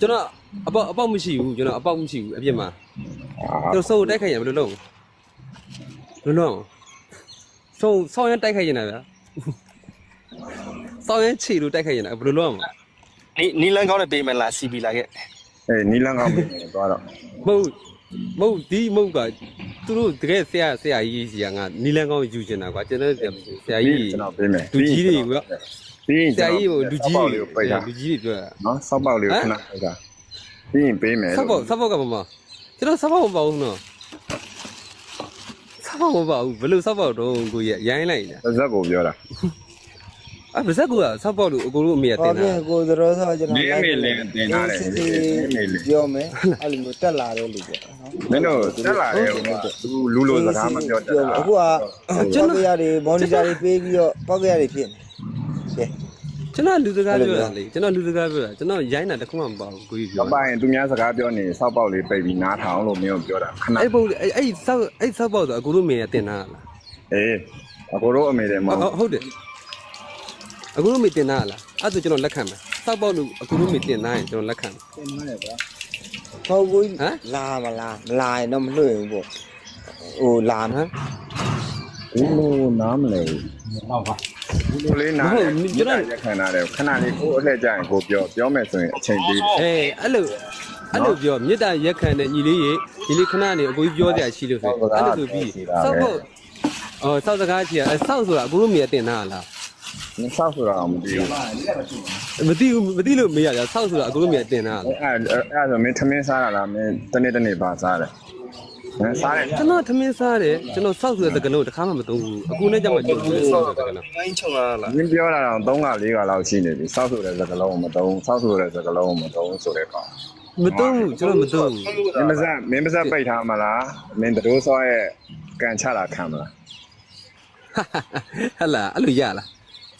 အဲ့ဒါတော့ပြောကျွန်တော်အပေါက်အပေါက်မရှိဘူးကျွန်တော်အပေါက်မရှိဘူးအပြစ်မှာအာကျွန်တော်စုံကိုတိုက်ခိုက်ရင်ဘယ်လိုလုပ်ဘယ်လိုလုပ်စုံဆောင်းရင်တိုက်ခိုက်ရင်လားဗျာဆောင်းရင်ခြေလို့တိုက်ခိုက်ရင်လားဘယ်လိုလုပ်အောင်နီနီလန်ကောင်းနဲ့ပေးမယ်လား CB လာခဲ့အေးနီလန်းကောင်းပြီသွားတော့မဟုတ်မဟုတ်ဒီမဟုတ်ကသူတို့တကယ်ဆရာဆရာကြီးကြီးကငါနီလန်းကောင်းယူချင်တာကွာကျွန်တော်ဆရာကြီးကျွန်တော်ပေးမယ်လူကြီးတွေက ပြီးရင်ဆရာကြီးကိုလူကြီးပေါက်တွေလေးကိုပိတ်တာလူကြီးတွေပြောတာနော်ဆောက်ပေါက်လေးကိုခဏပိတ်တာပြီးရင်ပေးမယ်ဆောက်ပေါက်ဆောက်ပေါက်ကဘာမကျွန်တော်ဆောက်ပေါက်မပေါ့ဘူးနော်ဆောက်ပေါက်မပေါ့ဘူးဘယ်လိုဆောက်ပေါက်တော့ကိုရရိုင်းလိုက်နေတာဇက်ကိုပြောတာအဲ့ဗဇက်ကဆောက်ပေါက်လို့အကိုတို့အမေကဟောတင်ပြတာကိုသရောဆိုကျွန်တော်မင်းအမေလည်းတင်ထားတယ်စစ်စစ်မင်းအမေလည်းပြောမယ်အဲ့လိုမျိုးတက်လာတဲ့လူပေါ့နော်မင်းတို့တက်လာတယ်ဟိုသူလူလိုစကားမပြောတတ်တာအခုကပေါက်ကြရတွေမော်နီတာတွေပေးပြီးတော့ပေါက်ကြရတွေဖြစ်နေ ကဲကျွန်တော်လူစကားပြောတာလေကျွန်တော်လူစကားပြောတာကျွန်တော်ရိုင်းတာတခုမှမပေါ့ဘူးကိုကြီးမပြောပိုင်သူများစကားပြောနေဆောက်ပေါက်လေးပိတ်ပြီးနားထောင်လို့မင်းတို့ပြောတာခဏအဲ့ပုံအဲ့အဲ့ဆောက်အဲ့ဆောက်ပေါက်ဆိုအကိုတို့အမေကတင်တာလားအေးအကိုတို့အမေတယ်မဟုတ်ဟုတ်တယ်အကိုတို့အမေတင်တာလားအဲ့ဆိုကျွန်တော်လက်ခံမယ်ဆောက်ပေါက်လို့အကိုတို့အမေတင်တာရင်ကျွန်တော်လက်ခံမယ်တင်ထားတယ်ဗျာဟောကိုလာမလားမလာရင်တော့မလွှင့်ဘူးပေါ့ဟိုလာဟမ်ဘူးလို့နားမလဲဘူးဟုတ်ပါ ဘူးလို့လေးနားတယ်ကျွန်တော်ရက်ခံထားတယ်ခဏလေးကိုအလှည့်ကြရင်ကိုပြောပြောမယ်ဆိုရင်အချိန်ပေးအေးအဲ့လိုအဲ့လိုပြောမေတ္တာရက်ခံတဲ့ညီလေးရေညီလေးခဏနေအကိုကြီးပြောကြရှိလို့ဆိုအဲ့လိုဆိုပြီးဆောက်ပေါက်အော်ဆောက်စကားချီအဲ့ဆောက်ဆိုတာအကိုတို့အမေကတင်တာလားနင်းဆောက်ဆိုတာမသိဘူးမသိဘူးမသိလို့မေးရကြဆောက်ဆိုတာအကိုတို့အမေကတင်တာလားအဲ့အဲ့အဲ့ဆိုမင်းထမင်းစားတာလားမင်းတနေ့တနေ့ပါစားတယ်ဟမ် စားတယ်ကျွန်တော်ထမင်းစားတယ်ကျွန်တော်စောက်ဆိုတဲ့သကလုံးတစ်ခါမှမသုံးဘူးအခုနဲ့ကြောင့်မှကျွန်တော်စောက်ဆိုတဲ့သကလုံးငိုင်းချုံလာလားမင်းပြောတာတော့3က4ကလောက်ရှိနေပြီစောက်ဆိုတဲ့စကလုံးမသုံးစောက်ဆိုတဲ့စကလုံးမသုံးဆိုတဲ့ကောင်မသုံးဘူးကျွန်တော်မသုံးဘူးမင်းမစမင်းမစပိတ်ထားမလားမင်းတို့စောရဲ့ကန်ချတာခံမလားဟလာအဲ့လိုရလား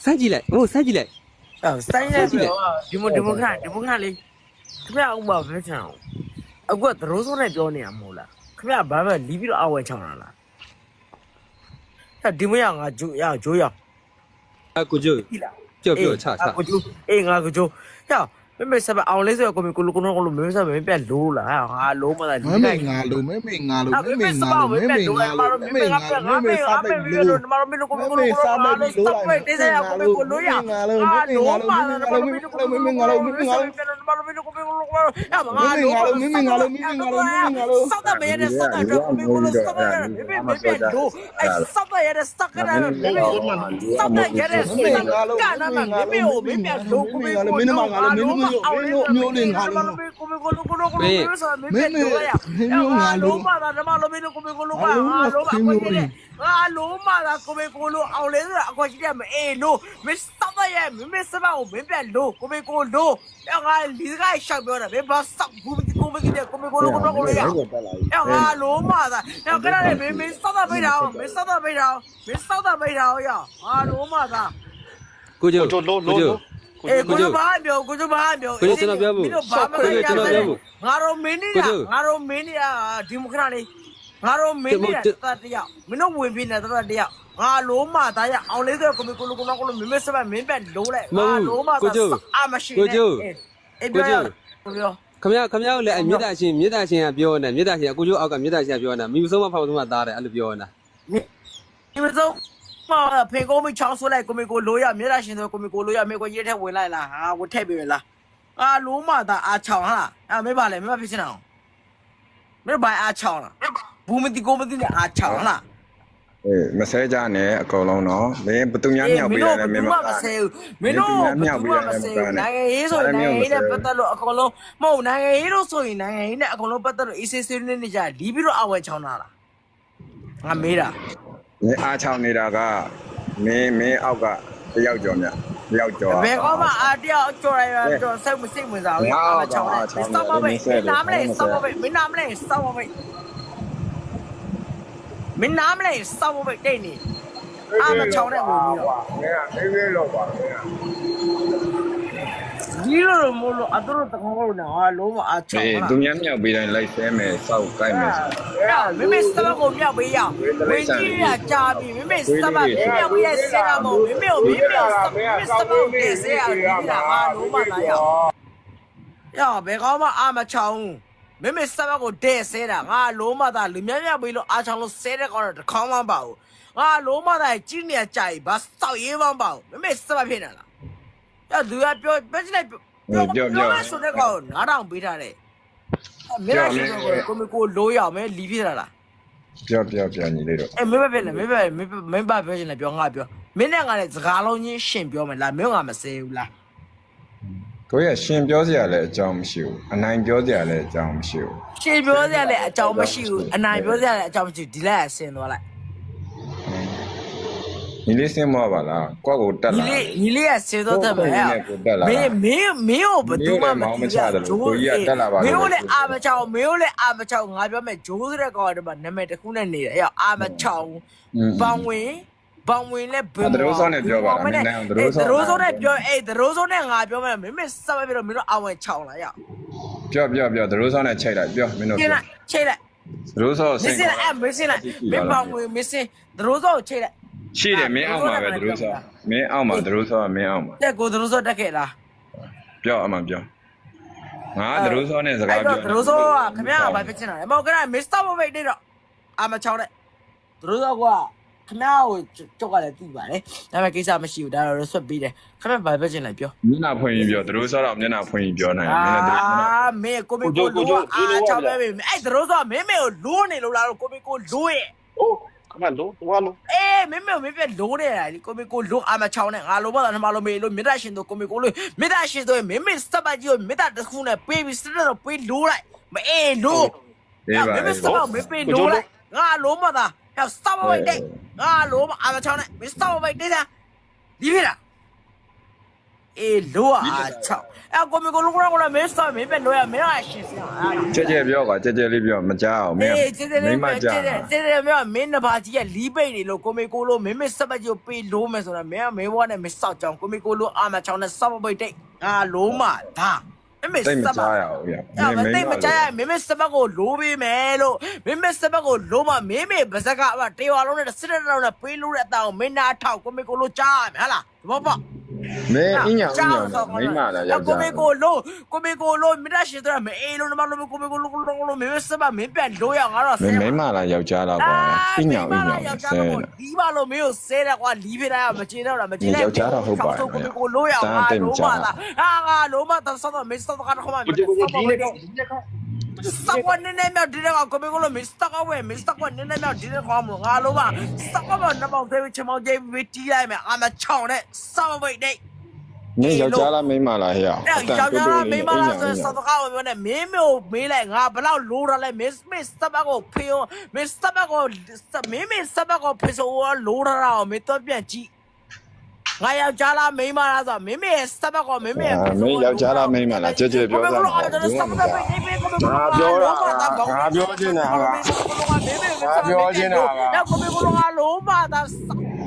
စမ်းကြည့်လိုက်ဟိုစမ်းကြည့်လိုက်အော်စိုင်းရပြောဒီမိုဒီမိုခရဒီမိုခရလေးခင်ဗျာဥပမာပဲချင်အောင်အခုကသရိုးစိုးနဲ့ပြောနေရမဟုတ်လား ခင်ဗျာဘာပဲလီးပြီးတော့အဝယ်ချောင်းလာလားအဲဒီမရငါဂျိုးရဂျိုးရအကိုကျိုးပြီလားကြောက်ပြောချချကိုဂျိုးအေးငါကိုဂျိုးဟဲ့ မမေစပအောင်လေးဆိုကိုမကိုလိုကိုလိုကိုလိုမမေစပမပြက်လိုးလားဟာငါလိုးမလားမမေငါလို့မမေငါလို့မမေငါလို့မမေငါလို့မမေငါလို့မမေစားတဲ့လူမမမကိုကိုလိုကိုလိုလိုစတော့ပဲတေးစရာကိုကိုလိုရငါလို့မမေငါလို့မမေငါလို့မမေငါလို့မမေငါလို့မမေငါလို့မမကိုကိုလိုကိုလိုစောက်တဲ့ရဲတဲ့စောက်တဲ့ကိုကိုလိုစောက်တဲ့ရဲမေမေမေဒိုအဲစောက်တဲ့ရဲတဲ့စတက်တဲ့မေမေစောက်တဲ့ရဲတဲ့စတက်ကာနာမမေမေကိုမေမေဒိုကိုကိုလိုမျိုးမျိုးလေးငါလုံးကိုမေကိုလုံးကိုလုံးကိုလုံးမင်းမင်းမျိုးငါလုံးပါတာဓမ္မလုံးမင်းကိုမေကိုလုံးပါငါလုံးပါကိုကြီးလေငါလုံးပါတာကိုမေကိုလုံးအောင်လဲဆိုတာအခွင့်ရှိတယ်မအေးလို့မစ္စတာရဲ့မင်းမစ္စတာကိုမင်းပြလို့ကိုမေကိုလုံးငါလီကရှောက်ပြောတာမင်းဘာစောက်ဘူးကိုမေကိုကိုမေကိုလုံးကိုလုံးကိုလုံးရငါလုံးပါတာငါကလည်းမင်းမစ္စတာပေးတာမစ္စတာပေးတာမစ္စတာပေးတာရောငါလုံးပါတာကိုကျော်ကိုကျော် အေးကိုတို့ဘာပြောကိုတို့ဘာပြောကိုတို့ကျွန်တော်ပြောဖို့ဘာမှမပြောကျွန်တော်ပြောဖို့ငါတို့မင်းနေတာငါတို့မင်းနေတာဒီမိုကရက်လေးငါတို့မင်းနေတာတတ်တယောက်မင်းတို့ဝင်ပြနေတာတတ်တယောက်ငါလုံးမသားရအောင်လေးဆိုကိုမကိုလိုကိုမကိုလိုမင်းမစပမင်းပက်လုံးလိုက်ငါလုံးမသားအမရှိနဲ့ကိုကျိုးကိုကျိုးပြောခမရခမရကိုလည်းမြေတာရှင်မြေတာရှင်ကပြောနေမြေတာရှင်ကကိုကျိုးအောက်ကမြေတာရှင်ကပြောနေတာမိမဆုံးမဖောက်ဆုံးမသားတယ်အဲ့လိုပြောနေတာမိမဆုံး 妈的，陪我们抢出来，我们给我录呀，没得现在我们给我录呀，美国一天回来了啊，我太别了，啊，罗马的啊抢了，啊没办了，没办法了，没办啊抢了，我们的我们的啊抢了， အေးမဆဲကြနဲ့အကုန်လုံးတော့မင်းဘသူများမြောက် 没 ပေးရ 弄 လဲမ 不 င်းမ 嘛不是，没弄不嘛不是，男人一说男人的不得了，阿公龙，冇男人一说所以男人的阿公龙不得了，一些些人的家里边都阿伟抢了啦，啊没了。 မ င်းအားချောင်းနေတာကမင်းမင်းအောက်ကတယောက်ကျော်မြတ်တယောက်ကျော်ဘယ်ကောမှအားတယောက်ကြော်ရရတော့စိတ်မစိတ်ဝင်စားဘူးအားမချောင်းနဲ့စောက်ပါပဲမင်းနားမလဲစောက်ပါပဲမင်းနားမလဲစောက်ပါပဲမင်းနားမလဲစောက်ပါပဲတိတ်နေအားမချောင်းနဲ့ဝင်ပြီးတော့မင်းကအေးအေးလောက်ပါမင်းက ဒီလိုမို့လို့အတူတူတကောင်းလို့နော်လုံးမအားချောင်းအေးလားသူများမြောက်ပေးတိုင်းလိုက်ဆဲမယ်စောက်ကိုက်မယ်ဆိုမမေစတဘကိုမြောက်ပေးရမင်းကြီးရကြာပြီမမေစတဘမြောက်ပေးရဆရာမို့မမေကိုမမေကိုမမေစတဘကိုတည်ဆရာဒီလာအားလုံးမလာရရောဘယ်ကောင်းမှအာမချောင်းမမေစဘကိုတဲ့ဆဲတာငါလုံးမသားလူမြတ်မြတ်ပြီးလို့အာချောင်းလို့ဆဲတဲ့ကောင်တော့တစ်ခေါင်းမှမပါဘူးငါလုံးမသားကြီးနေကြိုက်ဘာစောက်ရေးမှမပါဘူးမမေစဘဖြစ်နေလား အဲ့သူကပြောပြောချင်တယ်ဆိုတဲ့ကောင်ငါတော့ပေးထားတယ်မင်းလည်းရှိတော့ကိုမကိုလိုးရအောင်မလီဖြစ်တာလားပြောပြောပြောညီလေးတို့အဲမင်းပဲဖြစ်နေမင်းပဲမင်းမင်းပါပြောချင်တယ်ပြောငါပြောမင်းနဲ့ငါလည်းစကားလုံးချင်းရှင်းပြောမယ်လားမင်းကမစဲဘူးလားကိုရရှင်ပြောစရာလည်းအကြောင်းမရှိဘူးအနိုင်ပြောစရာလည်းအကြောင်းမရှိဘူးရှင်းပြောစရာလည်းအကြောင်းမရှိဘူးအနိုင်ပြောစရာလည်းအကြောင်းမရှိဘူးဒီလိုဆင်းသွားလိုက် ညီလေးစင်းမပါလားကိုယ့်ကိုတက်ညီလာလေးညီလေးကဆင်းသွားတယ်မကိုယ့်ကိုယ်နဲ့ကိုယ်တက်လာတာမင်းမင်းမင်းကိုဘယ်သူမှမမင်းကိုလည်းမောင်းမချတယ်လို့ကိုကြီးကတက်လာပါလို့မင်းကိုလည်းအာမချောင်းမင်းကိုလည်းအာမချောင်းငါပြောမယ်ဂျိုးစတဲ့ကောင်ကတည်းကနာမည်တစ်ခုနဲ့နေတယ်အဲ့တော့အာမချောင်းอืมဘောင်ဝင်ဘောင်ဝင်နဲ့ဘယ်အဲ့ဒရိုးစောနဲ့ပြောပါလားမင်းနဲ့ဒရိုးစောဒရိုးစောနဲ့ပြောအေးဒရိုးစောနဲ့ငါပြောမယ်မင်းမစပ်ပြီးတော့မင်းတို့အဝင်ချောင်းလာရအောင်ပြောပြောပြောဒရိုးစောနဲ့ချိန်လိုက်ပြောမင်းတို့ချိတ်ပြောလိုက်ချိတ်လိုက်ဒရိုးစောမစိင်းတ်စင်အဲ့မင်းစင်လိုက်မင်းဘောင်ဝင်မင်းစင်ဒရိုးစောကိုချိတ်လိုက် ရှိတယ်မင်းအောင်မှာပဲဒရိုးစောမင်းအောင်မှာဒရိုးစောကမင်းအောင်မှာတဲ့ကိုဒရိုးစောတက်ခဲ့လားပြောအမှန်ပြောငါဒရိုးစောနဲ့စကားအဲ့ပြောတော့ဒရိုးစောကခင်ဗျားကဘာဖြစ်ချင်တာလဲမောကရမစ္စတာဘိတ်နေတော့အာမချောင်းတဲ့ဒရိုးစောကခင်ဗျားကိုကြောက်ကလည်းသိပါတယ်ဒါပေမဲ့ကိစ္စမရှိဘူးဒါတော့ respect ပေးတယ်ခင်ဗျားဘာဖြစ်ချင်လဲပြောမျက်နှာဖွင့်ရင်ပြောဒရိုးစောတော့မျက်နှာဖွင့်ရင်ပြောနိုင်တယ်မင်းလည်းဒရိုးစောအာမင်းကိုမီကိုလိုအာချောင်းပဲအဲ့ဒရိုးစောမင်းမေကိုလိုးနေလို့လားကိုမီကိုလိုးရဲ့အိုးခ မလို့သွားလို့အေးမင်းမေမင်းပြလိုးနေတာလေကိုမီကိုလိုးအာမချောင်းနဲ့ငါလိုမတာနမလိုမေလို့မေတ္တာရှင်တို့ကိုမီကိုလိုမေတ္တာရှင်တို့မင်းမေစပတ်ကြီးကိုမေတ္တာတစ်ခုနဲ့ပေးပြီးစတော့ပေးလိုးလိုက်မအေးလိုးအေးပါမင်းအေးစပတ်မင်းပေးလိုးလိုက်ငါလိုမတာဟဲ့စပတ်ဝိတ်တဲ့ငါလိုမအာမချောင်းနဲ့မင်းစပတ်ဝိတ်တဲ့ဒီပြလား အေးလိုးအာချောင်းအဲ့ကိုမီကိုလိုးကတော့မင်းစပတ်မင်းပြလိုးရမင်းအရှင်စရာကြက်ကြက်ပြောကွာကြက်ကြက်လေးပြောမကြောက်အောင်မင်းအေးကျေးဇူးတင်မပါကြောကျေးက်ဇူးကျေးဇူးများမင်းနှစ်ပါးကြီးကလီးပိတ်နေလို့ကိုမေကိုလိုမင်းမစပတ်ကြီးကိုပေးလို့မယ်ဆိုတာမင်းကမင်းဘွားနဲ့မင်းစောက်ကြောင်ကိုမေကိုလိုအာမချောင်းနဲ့စောက်ပိတ်တိတ်ငါလုံးမဒါမင်းမတိတ်မစပတ်ကြောက်ရအောင်ဗျာအဲ့မသိမကြရမင်းမစပတ်ကိုလိုးပေးမယ်လို့မင်းမစပတ်ကိုလိုးမမင်းမဗစကအမတေဝါလုံးနဲ့စစ်တဲ့လုံးနဲ့ပေးလို့တဲ့အတောင်မင်းနာထောက်ကိုမေကိုလိုကြားရမယ်ဟလားဘောပေါ့ မင်းအညာအညာမိမလာယောက်ျားကိုမေကိုလိုကိုမေကိုလိုမင်းရှိတော့မအေးလို့မလို့ကိုမေကိုလိုကိုလိုမင်းစပတ်မင်းပြန်လိုရငါတော့မင်းမိမလာယောက်ျားတော့ကွာအညာအညာဆဲဒီပါလို့မင်းကိုဆဲတယ်ကွာလီးပြတာမချင်တော့တာမချင်တဲ့ယောက်ျားတော့ဟုတ်ပါရဲ့ကိုမေကိုလိုရငါလိုမတာအာငါလိုမတော့ဆောတော့မင်းစောတော့ကတော့မှမင်းစောတော့ စက်ကွနေနေမြောက်ဒီတော့ကိုမေကိုလိုမစ္စတာကဝဲမစ္စတာကနေနေမြောက်ဒီတော့ကောင်းမလို့ငါလိုမစက်ကွမနမောင်သေးချမောင်သေးဝီတီးလိုက်မယ်အမချောင်းနဲ့စောဝိတ်နေမင်းယောက်ျားလားမိမလားဟဲ့အဲ့ယောက်ျားမိန်းမလားဆိုစောတကားဝင်နေမင်းမျိုးမေးလိုက်ငါဘလောက်လိုးရလဲမစ်မစ်စပတ်ကိုဖေးမစ်စပတ်ကိုမင်းမစ်စပတ်ကိုဖေးဆိုလိုးရတာမင်းတော့ပြန်ကြည့် ငါယောက်ျားလားမိန်းမလားဆိုမင်းမစ်စပတ်ကိုမင်းမစ်မင်းယောက်ျားလားမိမလားကြက်ကြက်ပြောတာငါပြောတာငါပြောချင်တာငါပြောချင်တာကကိုမေကိုငါလုံးပါတာ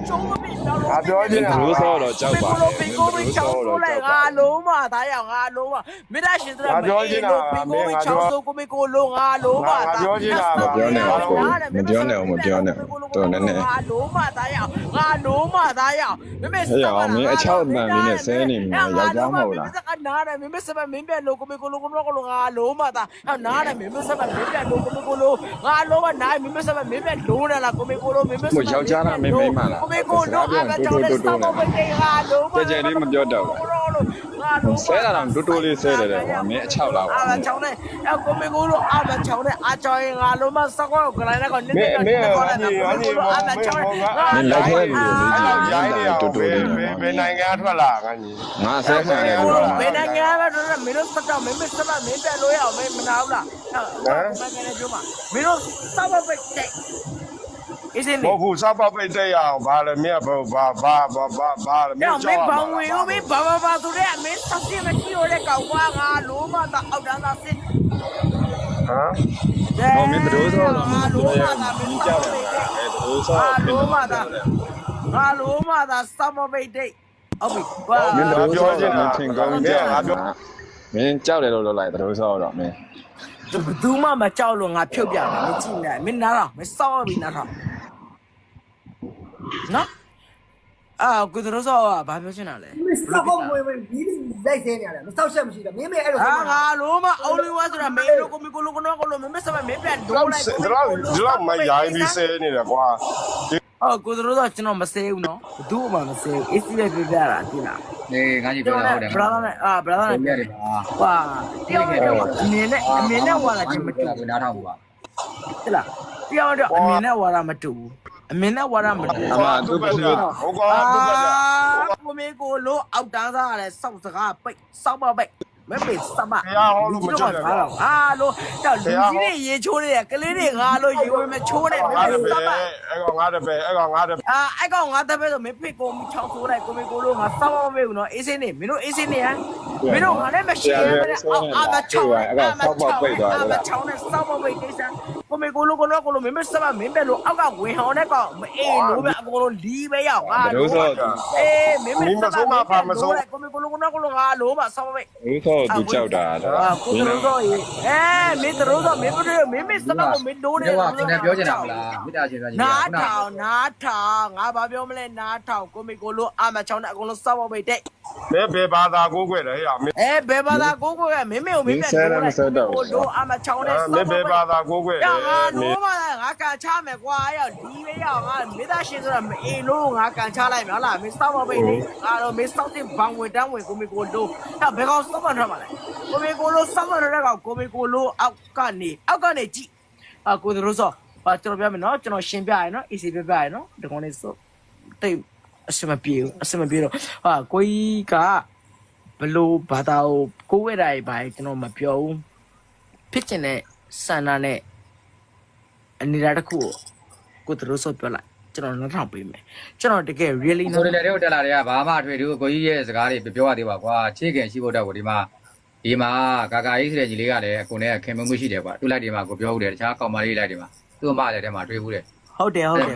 ကျုံးမပြီးတော့ငါပြောချင်တာဘလို့ဆောတော့ကြောက်ပါကိုပင်ကိုပင်ချောင်းဆိုလိုက်ငါလုံးမသားရငါလုံးမမိသားရှင်တို့ငါပြောချင်တာပင်ကိုပင်ချောင်းဆိုကိုမေကိုလုံးငါလုံးမသားပြောချင်တာမပြောနဲ့ကိုမပြောနဲ့မပြောနဲ့တော်နေနဲ့ငါလုံးမသားရငါလုံးမသားရမမေဟဲ့ရောမင်းအချောက်မှန်မင်းနဲ့ဆဲနေမှာယောက်ျားမဟုတ်လားကနားတယ်မမေစပမင်းပြလို့ကိုမေကိုလုံးကိုလုံးငါလုံးမသားဟောနားတယ်မမေစပမင်းပြလို့ကိုမေကိုလုံးငါလုံးမနားမမေစပမင်းပြလုံးတယ်လားကိုမေကိုလုံးမမေစပဟိုယောက်ျားလားမိန်းမလားကိုမေကိုလုံးအကကြောင့်လည်းစောက်ဖို့ကိငါလုံးမကြက်ကြက်လေးမပြောတော့ဘူးဆဲတာတော့တူတူလေးဆဲတယ်ကွာမင်းအချောက်လားကွာအာချောင်းနဲ့အကိုမေကိုလုံးအာချောင်းနဲ့အာချောင်းရင်ငါလုံးမစကောကလိုင်းနဲ့ကနေနေနေခေါ်တယ်အာချောင်းမင်းလိုက်ခဲလူလေးကြီးရိုင်းနေ တူတူလေးဘယ်နိုင်ငံထွက်လာငါညီငါဆဲခံရတယ်ကိုလို့ဘယ်နိုင်ငံပဲတော့မင်းတို့စတော့မင်းမစတော့မင်းတက်လို့ရအောင်မင်းမနာဘူးလားဟမ်ဘယ်ကနေပြောမှာမင်းတို့စတော့ပဲတဲ့ is it ဘောဘူးစားပပိတ်တဲ့ရအောင်ဘာလဲမြတ်ဘောဘာဘာဘာဘာဘာလဲညမင်းဘောင်ဝင်ဦးမင်းဘာဘာဘာဆိုတဲ့မင်းစက်စီမရှိရတဲ့ကောင်ကွာငါလုံးမတော့အောက်တန်းသားစစ်ဟမ်ဟောမင်းဘရိုးစောတော့မင်းပြောရမင်းကြောက်တယ်အဲဘရိုးစောငါလုံးမသား ငါလုံးမသားစမပိတ်ဒိတ်ဟုတ်ပြီကွာမင်းဘရိုးစောတော့မင်းထင်ကောင်းကြောက်ငါပြောမင်းကြောက်တယ်လို့လုပ်လိုက်ဘရိုးစောတော့မင်းဘယ်သူမှမကြောက်လို့ငါဖြုတ်ပြမယ်မကြည့်နဲ့မင်းနားတော့မစောက်ပြီနားတော့နော်အာကိုသူတို့ဆောဘာပြောချင်တာလဲမစောက်မွေးမဒီလိုက်သေးနေရတယ်မစောက်ချက်မရှိတော့မင်းမေအဲ့လိုအာငါလုံးမအုံးလေးဝါဆိုတာမင်းတို့ကိုမီကိုလိုကတော့ကိုလိုမင်းစမမင်းပြန်ဒိုးတော့လိုက်ဒီလောက်ဒီလောက်မရိုင်းပြီးဆဲနေတယ်ကွာ အော်ကိုသူတို့ဆောကျွန်တော်မစဲဘူးနော်ဘသူ့မှမစဲဘူးအေးစီပဲပြပြတာဒီလားနေငါကြီးပြောတာဟုတ်တယ်ဘရာသာနဲ့အာဘရာသာနဲ့ပြရတယ်ပါကွာတယောက်တယောက်အမြင်နဲ့အမြင်နဲ့ဝါလာချင်းမတူကိုနားထောင်ပါဟဲ့လားတယောက်တယောက်အမြင်နဲ့ဝါလာမတူဘူးအမြင်နဲ့ဝါလာမတူအမသူ့ဘက်ဆိုဟိုကောင်သူ့ဘက်ကကိုမေကိုလိုအောက်တန်းစားရတယ်စောက်စကားပိတ်စောက်မပိတ် မပိတ်စမတရားဟောလို့မချက်နဲ့ကွာအာလို့တော့လူကြီးတွေရေချိုးနေတယ်ကလေးတွေငါလို့ရေဝင်မချိုးနဲ့မငါပိတတ်ပစည့်မအဲ့ကောင်ငါတပည့်အဲ့ကောင်ငါတပည့်အာအဲ့ကောင်ငါတပည့်ဆိုမဖိတ်ကိုမချောင်းဆိုးလိုက်ကိုမေကိုလို့ငါစောက်မမေဘူးနော်အေးစင်းနေမင်းတို့အေးစင်းနေဟမ်မင်းတို့ငါနဲ့မရှိရဲမင်းအာမချောင်းအာမချောင်းအာမချောင်းနဲ့စောက်မပိတ်ကိစ္စ ကိုမေကိုလို့ကိုလို့ကိုလို့မင်းမစမမင်းပဲလို့အောက်ကဝင်ဟောင်းတဲ့ကောင်မအေးလို့ပဲအကုန်လုံးလီးပဲရောက်ငါဘယ်လိုဆိုအေးမင်းမစမကိုမေကိုလို့ကိုလို့ကိုလို့ငါလို့မစောက်မပိတ်ဘူးဆိုသူကြောက်တာအာကိုတို့တော့ရေအဲမင်းတို့တော့မင်းတို့မင်းမစမကိုမင်းတို့နေပြောကကိုနေပြောချင်တာမလားမိသားချင်းဆိုရင်နားထောင်နားထောင်ငါဘာပြောမလဲနားထောင်ကိုမေကိုလို့အာမချောင်းနဲ့အကုန်လုံးစောက်ပိတ်တဲ့ ဘယ်ဘယ်ဘာသာကိုကိုွယ်လဲဟဲ့မင်းအဲဘယ်ဘာသာကိုကိုကမင်းမေကိုမင်းပြန်ကိုလို့အာမချောင်းနဲ့မစောင်းက်ဘယ်ပိဘာတ်သာကိုကိုွယ်ရလဲငါလို့မငါကန်ချမယ်ကွာရောက်ဒီပဲရောက်ငါမိသားရှင်ဆိုတာမအေးလို့ငါကန်ချလိုက်မယ်ဟုတ်လားမင်းစောက်ပိတ်နေငါတော့မင်းစောက်တဲ့ဘောင်ဝင်တန်းဝင်ကိုမေကိုလို့ဟဲ့ဘယ်ကောင်စောက်မှထားမှာလဲကိုမေကိုလို့စောက်မှထားတဲ့ကောင်ကိုမေကိုလို့အောက်ကနေအောက်ကနေကြည့်အာကိုတို့ဆိုပါကျွန်တော်ပြမယ်နော်ကျွန်တော်ရှင်းပြရနော် easy ပြပြရနော်ဒီကောင်လေးဆိုတိတ် အစမပြေဘူးအစမပြေတော့ဟာကိုကြီးကဘလို့ဘာသာကိုကိုဝဲတာကြီးပါကျွန်တော်မပြောဘူးဖြစ်ချင်တဲ့ဆန္ဒနဲ့အနေရာတစ်ခုကိုကိုတို့ဆိုပြောလိုက်ကျွန်တော်နောက်ထောင်ပေးမယ်ကျွန်တော်တကယ် really ဆိုရလေတဲ့တက်လာတဲ့ကဘာမှအထွေထူးကိုကြီးရဲ့စကားတွေပြောရသေးပါကွာချေခင်ရှိဖို့တော့ဒီမှာဒီမှာကာကာကြီးဆိုတဲ့ညီလေးကလည်းအကုန်နဲ့ခင်မမှုရှိတယ်ကွာသူ့လိုက်ဒီမှာကိုပြောဦးတယ်တခြားကောင်မလေးလိုက်ဒီမှာသူ့အမလည်းထဲမှာတွေ့ဘူးတယ်ဟုတ်တယ်ဟုတ်တယ်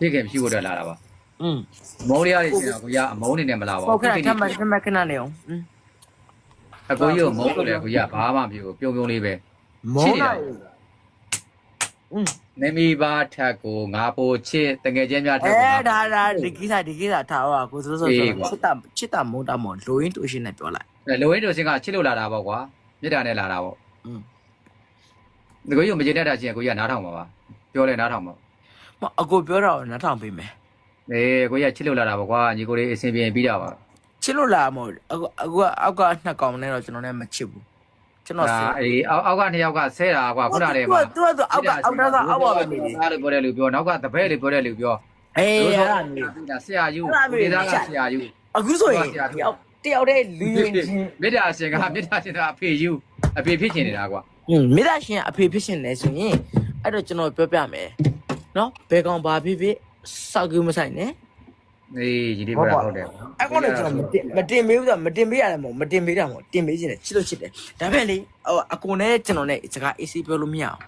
ချေခင်ရှိဖို့တော့လာတာပါ อืม မုန်းရရည်ရှင်ကိုရအမုန်းနေနဲ့မလာပါ ဟုတ် ဘူး ကဲ့ထပ်မှထပ်မှခဏနေအောင်อืม အကိုကြီးကိုမုန်းလို့လေကိုရဘာမှမဖြစ်ဘူးပြုံပြုံလေးပဲ မောလိုက်อืม နေမီပါထက်ကိုငါပိုချစ်တငယ်ချင်းများထက် အဲ ကိုငါ ဒါဒါဒီကိစ္စဒီကိစ္စထားအောင်ကိုစိုးစိုးဆိုချစ်တာချစ်တာမုန်းတာမောလိုရင်းတူရှင်နဲ့ပြောလိုက် လိုရင်းတို့စင်ကချစ်လို့လာတာပေါ့ကွာမြေတားနဲ့လာတာပေါ့ อืม ဒီကိုကြီးမကျေနပ်တာချင်းကိုရနားထောင်ပါပါပြောလဲနားထောင်ပါ မအကိုပြောတာကိုနားထောင်ပေးမယ် အေးကိုရချစ်လို့လာတာပေါ့ကွာညီကိုလေးအဆင်ပြေပြီးတာပါချစ်လို့လာမဟုတ်အကိုအကိုအောက်ကနှစ်ကောင်နဲ့တော့ကျွန်တော်လည်းမချစ်ဘူးကျွန်တော်ဒါအေးအောက်အောက်ကနှစ်ယောက်ကဆဲတာကွာခုနတည်းမှာသူကသူအောက်ကအောက်တော့အောက်ပါပဲနေတယ်အားလို့ပြောတဲ့လူပြောနောက်ကတပည့်လေးပြောတဲ့လူပြောအေးအဲ့ဒါမျိုးဒါဆရာယူဒေသကဆရာယူအခုဆိုရင်တယောက်တယောက်တည်းလူရင်ချင်းမေတ္တာရှင်ကမေတ္တာရှင်ကအဖေယူအဖေဖြစ်ချင်နေတာကွာမိသားရှင်အဖေဖြစ်ရှင်လဲဆိုရင်အဲ့တော့ကျွန်တော်ပြောပြမယ်နော်ဘယ်ကောင်ဘာဖြစ်ဖြစ် စောက်ကူမဆိုင်နဲ့အေးဒီလေးပြောတာဟုတ်တယ်အဲ့ကောင်လည်းကျွန်တော်မတင်မတင်ပေးဘူးဆိုမတင်ပေးရတယ်မဟုတ်မတင်ပေးတာမဟုတ်တင်ပေးခြင်းနဲ့ချစ်လို့ချစ်တယ်ဒါပေမဲ့လေဟိုအကုန်နဲ့ကျွန်တော်နဲ့စကား AC ပြောလို့မရအောင်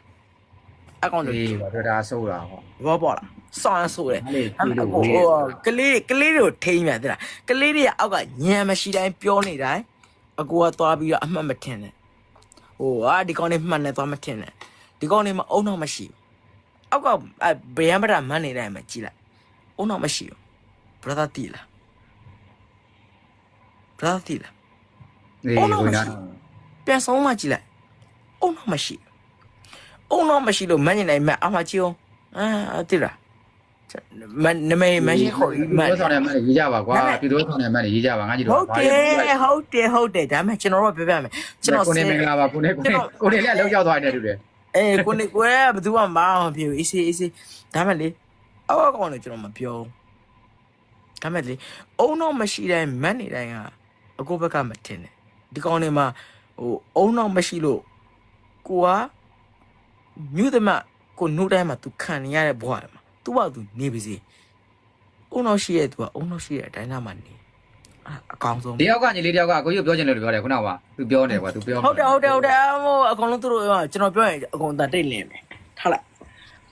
အကောင်တို့အေးဘာပြောတာဆိုးတာဟောဘောပေါ်လာဆောင်းဆိုတယ်အဲ့လေအဒီမလိုကိုဝေးဟိုကလေးကလေးတွေကိုထိန်းမြန်တဲ့လားကလေးတွေကအောက်ကညံမရှိတိုင်းပြောနေတိုင်းအကူကသွားပြီးတော့အမှတ်မထင်နဲ့ဟိုအာဒီကောင်နေမှန်နေသွားမထင်နဲ့ဒီကောင်နေမအုံတော့မရှိဘူး အောက်ကဘယံပဒမန်းနေတိုင်းမှာကြည်လိုက်အုံတော့မရှိဘူး brother တီလား brother တီလားအေးဝင်လာပြန်ဆုံးမှကြည့်လိုက်အုံတော့မရှိအုံတော့မရှိလို့မန်းနေတိုင်းမှာအမှကြည့်အောင်အာတိလားမနမေမရှိခေါ်ဒီမန်းလိုဆောင်နေမှရေးကြပါကွာဒီလိုဆောင်နေမှရေးကြပါငါကြီးဟုတော့တ်တယ်ဟုတ်တယ်ဟုတ်တယ်ဒါပေမဲ့ကျွန်တော်တို့ပြောပြမယ်ကျွန်တော်ကိုနေမင်္ဂလာပါကိုနေကိုနေကိုနေလည်းလောက်ရောက်သွားတယ်တူတယ် အေးကိုနေကွယ်ဘယ်သူမှမအောင်ဖြစ်ဘူးအေးစေးအေးစေးဒါမဲ့လေအောက်ကောင်လည်းကျွန်တော်မပြောဒါမဲ့လေအုံတော့မရှိတိုင်းမတ်နေတိုင်းကအကိုဘက်ကမထင်နဲ့ဒီကောင်တွေမှာဟိုအုံတော့မရှိလို့ကိုကမြူးသမကိုနှုတ်တိုင်းမှာ तू ခံနေရတဲ့ဘဝမှာ तू က तू နေပါစေအုံတော့ရှိရဲ့ तू ကအုံတော့ရှိရဲ့အတိုင်းသားမှာနေ အကောင်ဆုံးဒီယောက်ကညီလေးတယောက်ကကိုကြီးပြောချင်တယ်လို့ပြောတယ်ခုနကသူပြောနေကွာသူပြောဟုတ်တယ်ဟုတ်တယ်ဟုတ်တယ်ဟိုအကုန်လုံးသူတို့ကျွန်တော်ပြောရင်အကုန်တတိတ်လင်းမယ်ထားလိုက်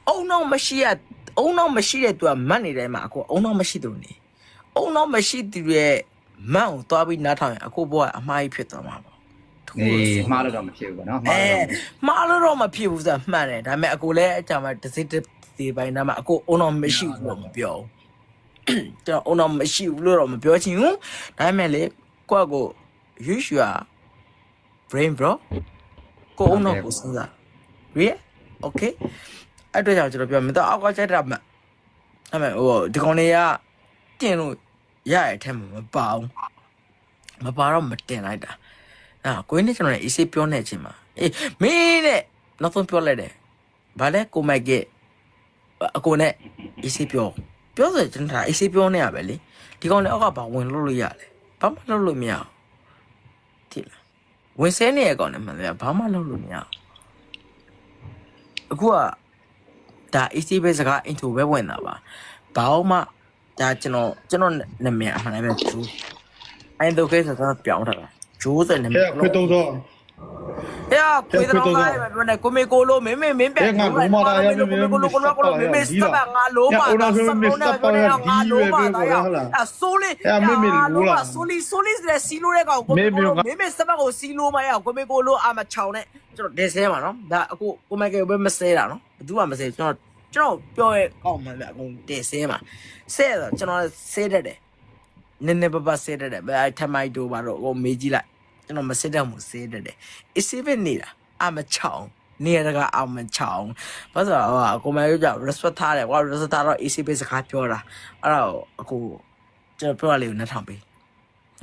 အုံတော့မရှိရအုံတော့မရှိတဲ့သူကမတ်နေတယ်မှာအကိုအုံတော့မရှိသူနေအုံတော့မရှိသူရဲ့မတ်ကိုသွားပြီးနားထောင်ရင်အကိုဘောကအမှားကြီးဖြစ်သွားမှာပေါ့အေးမှားလို့တော့မဖြစ်ဘူးကွာနော်မှားအဲလို့မှားလို့တော့မဖြစ်ဘူးဆိုတာမှန်တယ်ဒါပေမဲ့အကိုလည်းအကြမ်းမှာတစ်စိတ်တစ်ဒီပိုင်းနားမှာအကိုအုံတော့မရှိဘူးလို့မပြောဘူး ကျွန်တော်အုံတော့မရှိဘူးလို့တော့မပြောချင်ဘူးဒါပေမဲ့လေကိုယ့်ကိုရွှေရွှာ brain bro ကိုယ်အုံတော့ကိုစဉ်းစား real okay အဲ့တော့ကြောင့်ကျွန်တော်ပြောမယ်တော့အောက်ကကြိုက်တာမှအဲ့မဲ့ဟိုဒီကောင်လေးကတင်လို့ရရတဲ့ထက်မှာမပါဘူးမပါတော့မတင်လိုက်တာအာကိုင်းနဲ့ကျွန်တော်လည်းအေးဆေးပြောနေချင်းမှာအေးမင်းနဲ့နောက်ဆုံးပြောလိုက်တယ်ဘာလဲကိုမိုက်ကအကိုနဲ့အေးဆေးပြော ပြောဆိုကျွန်တော်အေးဆေးပြောနေရပဲလေဒီကောင်လည်းအောက်ကဘာဝင်လို့လို့ရလဲဘာမှလုပ်လို့မရဘူးတိလားဝင်ဆဲနေရကောင်လည်းမှန်တယ်ဘာမှလုပ်လို့မရဘူးအခုကဒါအေးဆေးပဲစကားအင်ထိုပဲဝင်တာပါဘာမှဒါကျွန်တော်ကျွန်တော်နာမည်အမှန်တည်းပဲဂျူးအဲ့တော့ကိစ္စတော့ပြောင်းထားတာဂျိုးတဲ့နာမည်ခွေတုံးတော့။ အေးခွေးတော့ကားပဲပြောနေကိုမေကိုလိုမင်းမင်းမင်းပြန်ကိုလိုကိုလိုကိုလိုကိုလိုမင်းမင်းစပါငါလိုပါစပါနဲ့ငါလိုပါတာရ။အဆိုးလေးဆိုလီဆိုလီတဲ့စီလိုတဲ့ကောင်ကိုမေကိုလိုမင်းမင်းစပါကိုစီလိုမရကိုမေကိုလိုအာမချောင်းနဲ့ကျွန်တော်ဒဲဆဲမှာနော်။ဒါအခုကိုမေကေဘယ်မဆဲတာနော်။ဘယ်သူမှမဆဲကျွန်တော်ကျွန်တော်ပြောရဲကောင်းမှန်ဗျအကုန်ဒဲဆဲမှာဆဲတော့ကျွန်တော်ဆဲတတ်တယ်။နည်းနည်းပပဆဲတတ်တယ်။ဘယ်ထမိုက်တို့ပါတော့ကိုမေးကြည့်လိုက် ကျွန်တော်မစစ်တော့မှုဆဲတတ်တယ်။ is even နေတာအမချောင်းနေရကအမချောင်းဘာလို့ဟိုကိုမရိုးကြောင့် respect ထားတယ်ကွာ respect ထားတော့ AC base စကားပြောတာအဲ့တော့အခုကျွန်တော်ပြောရလေးကိုနှထောင်ပေး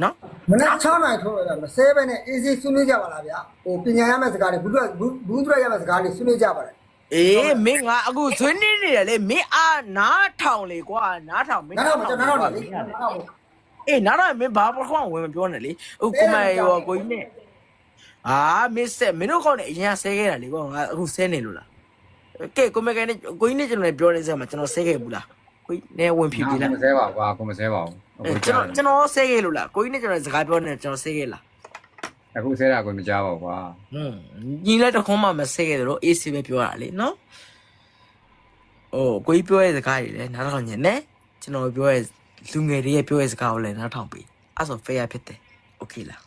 နော်မနက်6နိုင်ထိုးရတာမဆဲပဲနဲ့ easy ဆွေးနွေးကြပါလားဗျာဟိုပညာရမယ့်စကားတွေဘူးဘူးဘူးတွေ့ရမယ့်စကားတွေဆွေးနွေးကြပါလားအေးမင်းငါအခုဆွေးနေနေတယ်လေမင်းအားနားထောင်လေကွာနားထောင်မင်းနားတော့မကျွန်တော်တော့လေနားတော့ အေးနားတော့မင်းဘာပခွန်ဝင်မပြောနဲ့လေအခုကိုမရောကိုကြီးနဲ့အာမင်းဆက်မင်းတို့ကောင်းနေအရင်ဆဲခဲ့တာလေကွာငါအခုဆဲနေလို့လားကဲကိုမကနေကိုကြီးနဲ့ကျွန်တော်လည်းပြောနေစမ်းမှာကျွန်တော်ဆဲခဲ့ဘူးလားကိုကြီးနဲ့ဝင်ဖြီးပြီလားမဆဲပါဘူးကွာကိုမဆဲပါဘူးအဲကျွန်တော်ကျွန်တော်ဆဲခဲ့လို့လားကိုကြီးနဲ့ကျွန်တော်စကားပြောနေကျွန်တော်ဆဲခဲ့လားအခုဆဲတာကိုမကြားပါဘူးကွာဟွန်းညီလက်တစ်ခွန်းမှမဆဲခဲ့တယ်လို့ AC ပဲပြောတာလေနော်အိုးကိုကြီးပြောတဲ့စကားတွေလည်းနားထောင်ညင်နဲ့ကျွန်တော်ပြောတဲ့ လူငယ်တွေရဲ့ပြောတဲ့စကားကိုလည်းနားထောင်ပေးအဲ့ဆို fair ဖြစ်တယ် okay လား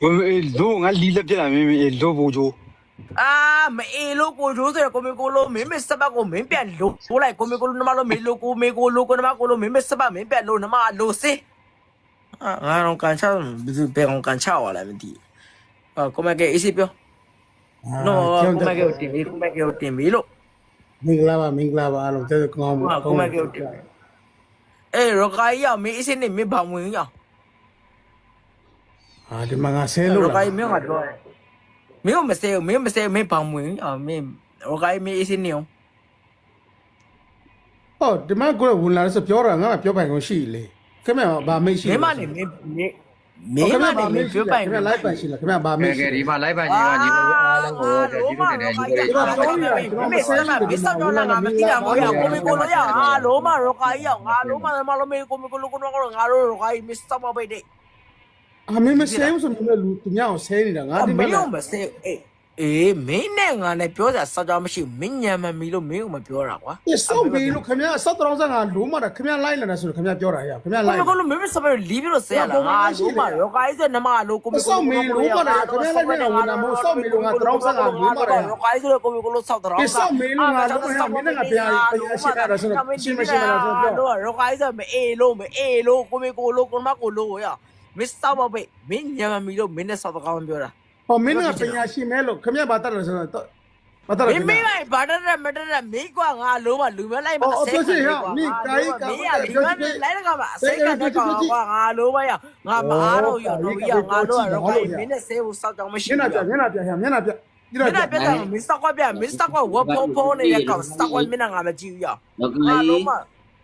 ဘယ်လိုငါလီလက်ပြတာမင်းမင်းလိုဘူဂျိုအာမအေလို့ကိုဂျိုးဆိုရကိုမေကိုလို့မင်းမစပတ်ကိုမင်းပြန်လို့ဆိုလိုက်ကိုမေကိုလို့နမလို့မေလို့ကိုမေကိုလို့ကိုနမကိုလို့မင်းမစပတ်မင်းပြန်လို့နမလို့စင်ငါတော့ကန်ချဘယ်သူပဲကန်ချရလဲမသိအာကိုမကေအေးစီပြော no ကိုမကေကိုတင်ပြီးကိုမကေကိုတင်ပြီးလို့မင်္ဂလာပါမင်္ဂလာပါအားလုံးကျေးဇူးကောင်းပါကိုမကေကိုတင်ပြီး အေးရောကိုင်ရောက်မင်းအေးစီနေမင်းဘာဝင်ရောက်ဟာဒီမှာငါဆဲလို့ရောလားကိုင်မင်းကတော့မင်းမစဲမင်းမစဲမင်းဘာဝင်အာမင်းရောကိုင်မင်းအေးစီနေအောင်ဟောဒီမှာကိုယ်ဝင်လာလို့ဆိုပြောတာငါကပြောပိုင်ခွင့်ရှိလေခင်ဗျဗာမိတ်ရှိမင်းမနေမင်းမင်း မင်းမနေမင်းပြောပိုင်ခင်ဗျလိုက်ပိုင်ရှိလားခင်ဗျဗာမိကဲတ်ရှိကဲဒီမှာ live ပါညီမညီမအားလုံးကိုကျေးဇူးတင်တယ်ညီကိုလေးမင်းစမ်းမင်းစမ်းတော့လာမတိတာမောရကိုမကိုလိုရဟာလုံးမရောကိုင်ရောက်ငါလုံးမမလုံးမေကိုမကိုလိုကိုတော့ငါတို့ရောကိုင်မစ္စမဘေးတဲ့အမင်းမဆဲဘူးဆိုတော့လူသူများကိုဆဲနေတာငါဒီမမှာ င်းတော့မစဲအေး အေးမင်းနဲ့ငါနဲ့ပြောတာစောက်ကြမရှိမင်းညံမမီလို့မင်းကိုမပြောတာကွာစောက်ပြီလို့ခင်ဗျစောက်တော်စံကလုံးမတာခင်ဗျလိုက်လာတယ်ဆိုတော့ခင်ဗျပြောတာရခင်ဗျကိုလိုက်မကိုလိုမင်းစပယ်လီးပြီးတော့ဆဲရလားငါလုံးမရောကိုင်စနမလို့ကိုမကိုလိုရောကိုင်ဆိုကိုမကိုလိုစောက်တော့ငါလုံးမမင်းနဲ့ငါတော့ရောကိုင်စမအေးလို့မအေးလို့ကိုမကိုလိုကိုမကိုလိုရမစ္စတာဘဘေမင်းညံမမီလို့မင်းနဲ့စောက်တော့ကောင်းပြောတာ ဟောမင်းကပညာရှိမဲလို့ခင်ဗျဗာတတ်တယ်ဆိုတော့ဗာတတ်မတယ်င်းမင်းဘာတရမတရမင်းကွာငါလုံးမလူမလိုက်မဆဲမင်းရဒီမလိုက်တော့ကဆဲကနေကွာငါလုံးမရငါမအားတော့ရတော့ရငါတော့ရောကိုမင်းနဲ့ဆဲဖို့စောက်တော့မရှိမျက်ဘူးနှာပြမျက်နှာပြမျက်နှာပြမင်းနဲ့ပြတ်တယ်မစ္စတာကွာပြမစ္စတာကွာဝတ်ဖုံးဖုံးနေတဲ့ကောင်စတာကွာမင်းငါမကြည့်ရလောကငါကြီးလုံးမ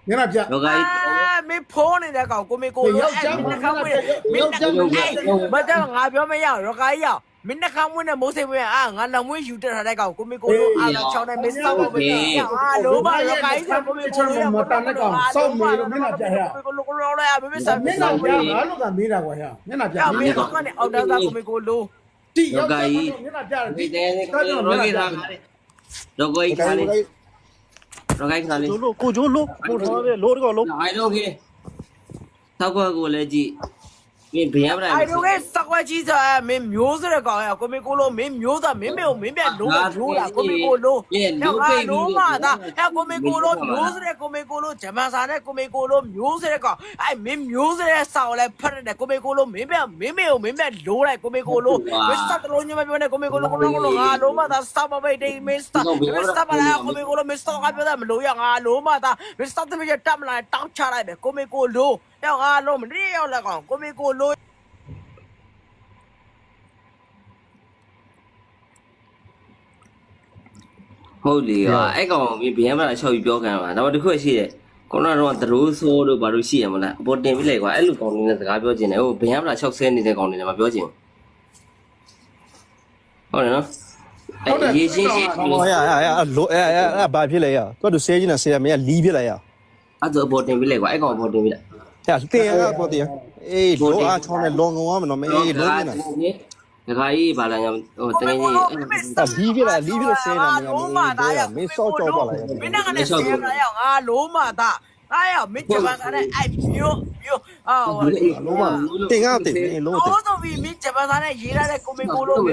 မျက်နှာပြလောကကြီးအာမင်းဖုံးနေတဲ့ကောင်ကိုမေကိုလို့အဲ့မင်းကမင်းမင်းမတော့ငါပြောမရရောကိုင်းရ မင်းနှခမ်းမွေးနဲ့မိုးစိမ်မွေးအာငါလမွေးယူတက်ထားတဲ့ကောင်ကိုမေကိုလို့အာချောင်းနဲ့မစ္စတာဘောပဲအာလုံးမရောကိုင်းစကိုမေကိုလို့ရမတန်တဲ့ကောင်စောက်မေလို့မင်းကပြရကိုလို့ကိုလို့လည်းအမေစမျက်နှာပြငါလို့ကမေးတာကွာဟဲ့မျက်နှာပြအမေကနေအော်ဒါကိုမေကိုလို့တိရောက်မျက်နှာပြတယ်ဒီတိတဲ့ရောဂီသားလောကကြီးခါလေးလောကကြီးခါလေးလို့ကိုကျိုးလို့ကိုထားတယ်လို့တော့လို့အိုင်လောကီသောက်ကွက်ကိုလည်းကြည့်ပ မင်းဘယ်ရမလားအဲ့တော့ကစကွက်ကြီးဆိုအမင်းမျိုးစရကောင်ရကိုမေကိုလိုမင်းမျိုးသားမင်းမေကိုမင်းပြလုံးဝလို့လားကိုမေကိုလိုတော့ငါလုံးမသားအဲ့ကိုမေကိုလိုမျိုးစရကိုမေကိုလိုဂျမန်စာနဲ့ကိုမေကိုလိုမျိုးစရကောင်အဲ့မင်းမျိုးစရဆောက်လဲဖတ်တယ်ကိုမေကိုလိုမင်းပြမင်းမေကိုမင်းပြလိုလိုက်ကိုမေကိုလိုမစ္စတာလိုညမပြောနေကိုမေကိုလိုကိုလိုကိုလိုငါလုံးမသားစတာမဘေးဒေးမစ္စတာမစ္စတာပါလားကိုမေကိုလိုမစ္စတာကပြောတယ်မလို့ရငါလုံးမသားမစ္စတာတမရတက်မလာတောင်းချလိုက်ပဲကိုမေကိုလို တော့ငါလုံးမနေရောက်လက်ကောင်ကိုမေကိုလိုဟုတ်လေကွာအဲ့ကောင်မင်းဘယ်ရမလားချောက်ပြီးပြောခံပါဒါပေမဲ့တစ်ခုရှိတယ်ခုနကတော့သရိုးဆိုးတို့ဘာလို့ရှိရမလားအပေါ်တင်ပြလိုက်ကွာအဲ့လိုကောင်လေးနဲ့စကားပြောချင်တယ်ဟိုဘယ်ရမလား6ဆဲနေတဲ့ကောင်လေးနဲ့မပြောချင်ဘူးဟုတ်တယ်နော်အဲ့ရေးချင်းချင်းဟောရရရလိုအဲအဲအဲဘာဖြစ်လဲရသူတို့ဆဲချင်းနဲ့ဆဲရမင်းကလီးဖြစ်လိုက်ရအဲ့ဒါအပေါ်တင်ပြလိုက်ကွာအဲ့ကောင်အပေါ်တင်ပြလိုက် ဟဲ့တင်ရပေါ်တင်အေးလိုအားချောင်းနဲ့လောငုံရမနော်မအေးလုံးနေတာဒကာကြီးဘာလာညာဟိုတကယ်ကြီးလီးဖြစ်လိုက်လီးဖြစ်ဆဲနေတာမင်းမင်းစောကြောက်ပါလိုက်မင်းကလည်းဆဲမလားငါလုံးမသားအားရမင်းဂျပန်ကလည်းအဲ့မျိုးမျိုးအာဟိုလုံးဝတင်ကားတင်လုံးတင်လို့ဆိုပြီးမင်းဂျပန်သားနဲ့ရေးရတဲ့ကိုမေကိုလိုမ